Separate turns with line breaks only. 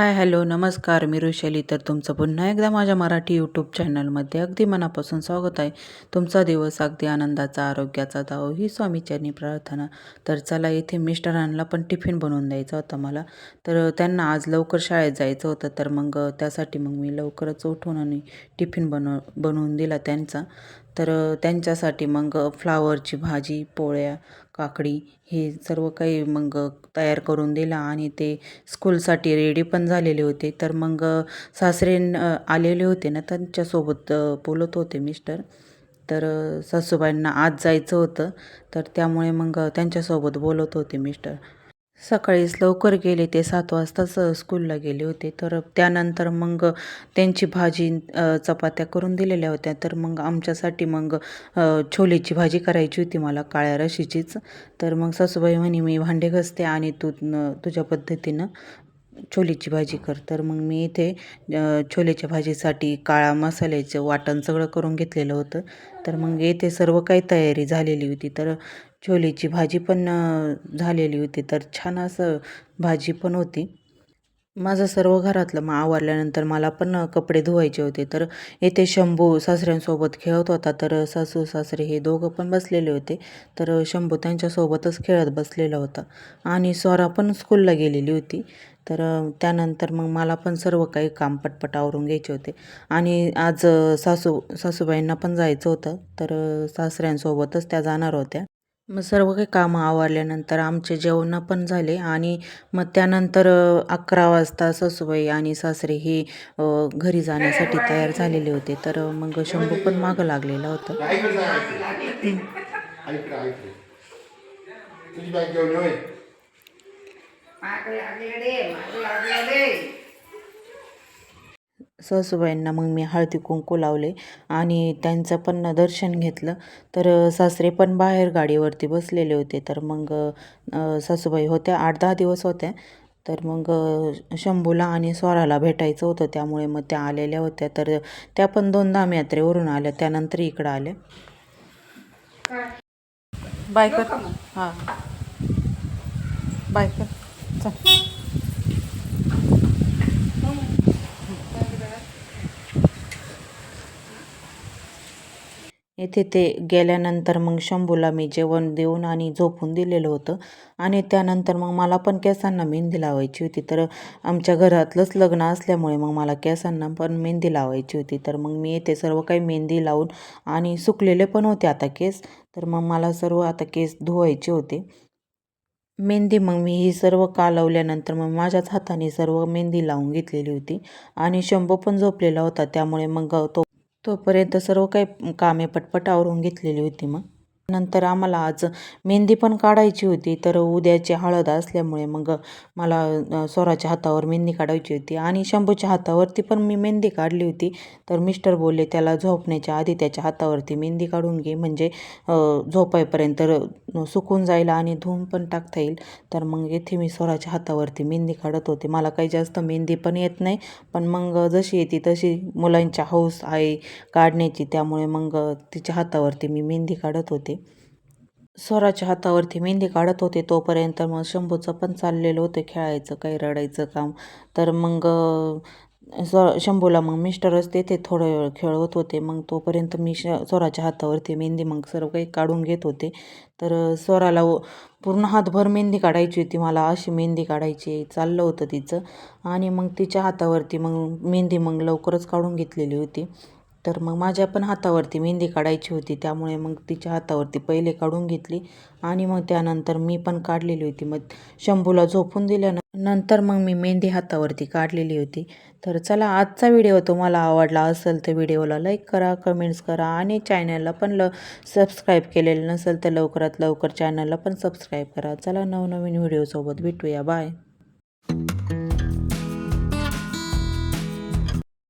Hi hello नमस्कार मी ऋषाली. तर तुमचं पुन्हा एकदा माझ्या मराठी यूट्यूब चॅनलमध्ये अगदी मनापासून स्वागत आहे. तुमचा दिवस अगदी आनंदाचा आरोग्याचा दाव ही स्वामीचरणी प्रार्थना. तर चला इथे मिस्टरांना पण टिफिन बनवून द्यायचा होता मला. तर त्यांना आज लवकर शाळेत जायचं होतं तर मग त्यासाठी मग मी लवकरच उठून आणि टिफिन बनव बनवून दिला त्यांचा. तर त्यांच्यासाठी मग फ्लावरची भाजी पोळ्या काकडी हे सर्व काही मग तयार करून दिला आणि ते स्कूलसाठी रेडी पण झालेले होते. तर मग सासरे आलेले होते ना त्यांच्यासोबत बोलत होते मिस्टर. तर सासूबाईंना आज जायचं होतं. तर त्यामुळे मग त्यांच्यासोबत बोलत होते मिस्टर. सकाळीच लवकर गेले ते सात वाजताच स्कूलला गेले होते. तर त्यानंतर मग त्यांची भाजी चपात्या करून दिलेल्या होत्या. तर मग आमच्यासाठी मग छोलेची भाजी करायची होती मला काळ्या रशीचीच. तर मग सासूबाई म्हणे मी भांडे घसते आणि तू तुझ्या पद्धतीनं छोलेची भाजी कर. तर मग मी इथे छोलेच्या भाजीसाठी काळा मसाल्याचं वाटण सगळं करून घेतलेलं होतं. तर मग इथे सर्व काही तयारी झालेली होती. तर छोलेची भाजी पण झालेली होती. तर छान असं भाजी पण होती. माझं सर्व घरातलं मग आवरल्यानंतर मला पण कपडे धुवायचे होते. तर येथे शंभू सासऱ्यांसोबत खेळत होता. तर सासू सासरे हे दोघं पण बसलेले होते. तर शंभू त्यांच्यासोबतच खेळत बसलेला होता. आणि स्वरा पण स्कूलला गेलेली होती. तर त्यानंतर मग मला पण सर्व काही काम पटपट आवरून घ्यायचे होते. आणि आज सासू सासूबाईंना पण जायचं होतं. तर सासऱ्यांसोबतच त्या जाणार होत्या. मग सर्व काही कामं आवरल्यानंतर आमचे जेवण पण झाले आणि मग त्यानंतर अकरा वाजता सासूबाई आणि सासरे हे घरी जाण्यासाठी तयार झालेले होते. तर मग शंभू पण मागं लागलेला होता. सासूबाईंना मग मी हळदी कुंकू लावले आणि त्यांचं पण दर्शन घेतलं. तर सासरे पण बाहेर गाडीवरती बसलेले होते. तर मग सासूबाई होत्या. आठ दहा दिवस होत्या तर मग शंभूला आणि स्वराला भेटायचं होतं. त्यामुळे मग त्या आलेल्या होत्या. तर त्या पण दोन धाम यात्रेवरून आल्या. त्यानंतर इकडं आल्या बाय कर. हां. बाय कर. चल. येथे ते गेल्यानंतर मग शंभूला मी जेवण देऊन आणि झोपून दिलेलं होतं. आणि त्यानंतर मग मला पण केसांना मेहंदी लावायची होती. तर आमच्या घरातलंच लग्न असल्यामुळे मग मला केसांना पण मेहंदी लावायची होती. तर मग मी येथे सर्व काही मेहंदी लावून आणि सुकलेले पण होते आता केस. तर मग मला सर्व आता केस धुवायचे होते. मेहंदी मग मी ही सर्व कालवल्यानंतर मग माझ्याच हाताने सर्व मेहंदी लावून घेतलेली होती. आणि शंभू पण झोपलेला होता. त्यामुळे मग तो तोपर्यंत सर्व काही कामे पटपट आवरून घेतलेली होती मग. नंतर आम्हाला आज मेहंदी पण काढायची होती तर उद्याची हळद असल्यामुळे मग मला स्वराच्या हातावर मेहंदी काढायची होती आणि शंभूच्या हातावरती पण मी मेहंदी काढली होती. तर मिस्टर बोलले त्याला झोपण्याच्या आधी त्याच्या हातावरती मेहंदी काढून घे म्हणजे झोपायपर्यंत सुकून जाईल आणि धूम पण टाकता येईल. तर मग येथे मी स्वराच्या हातावरती मेहंदी काढत होते. मला काही जास्त मेहंदी पण येत नाही. पण मग जशी येते तशी मुलांच्या हौस आहे काढण्याची. त्यामुळे मग तिच्या हातावरती मी मेहंदी काढत होते. स्वराच्या हातावरती मेहंदी काढत होते. तोपर्यंत मग शंभूचं पण चाललेलं होतं. खेळायचं काही रडायचं काम. तर मग स्व शंभूला मग मिस्टरच तेथे थोडं वेळ खेळवत होते. मग तोपर्यंत मी श स्वराच्या हातावरती मेहंदी मग सर्व काही काढून घेत होते. तर स्वराला पूर्ण हातभर मेहंदी काढायची होती. मला अशी मेहंदी काढायची चाललं होतं तिचं. आणि मग तिच्या हातावरती मग मेहंदी मग लवकरच काढून घेतलेली होती. तर मग माझ्या पण हातावरती मेहंदी काढायची होती. त्यामुळे मग तिच्या हातावरती पहिले काढून घेतली आणि मग त्यानंतर मी पण काढलेली होती. मग शंभूला झोपून दिल्यानंतर मग मी मेहंदी हातावरती काढलेली होती. तर चला आजचा व्हिडिओ तुम्हाला आवडला असेल तर व्हिडिओला लाईक करा कमेंट्स करा आणि चॅनलला पण ल सबस्क्राईब केलेलं नसेल तर लवकरात लवकर चॅनलला पण सबस्क्राईब करा. चला नवनवीन व्हिडिओसोबत भेटूया. बाय.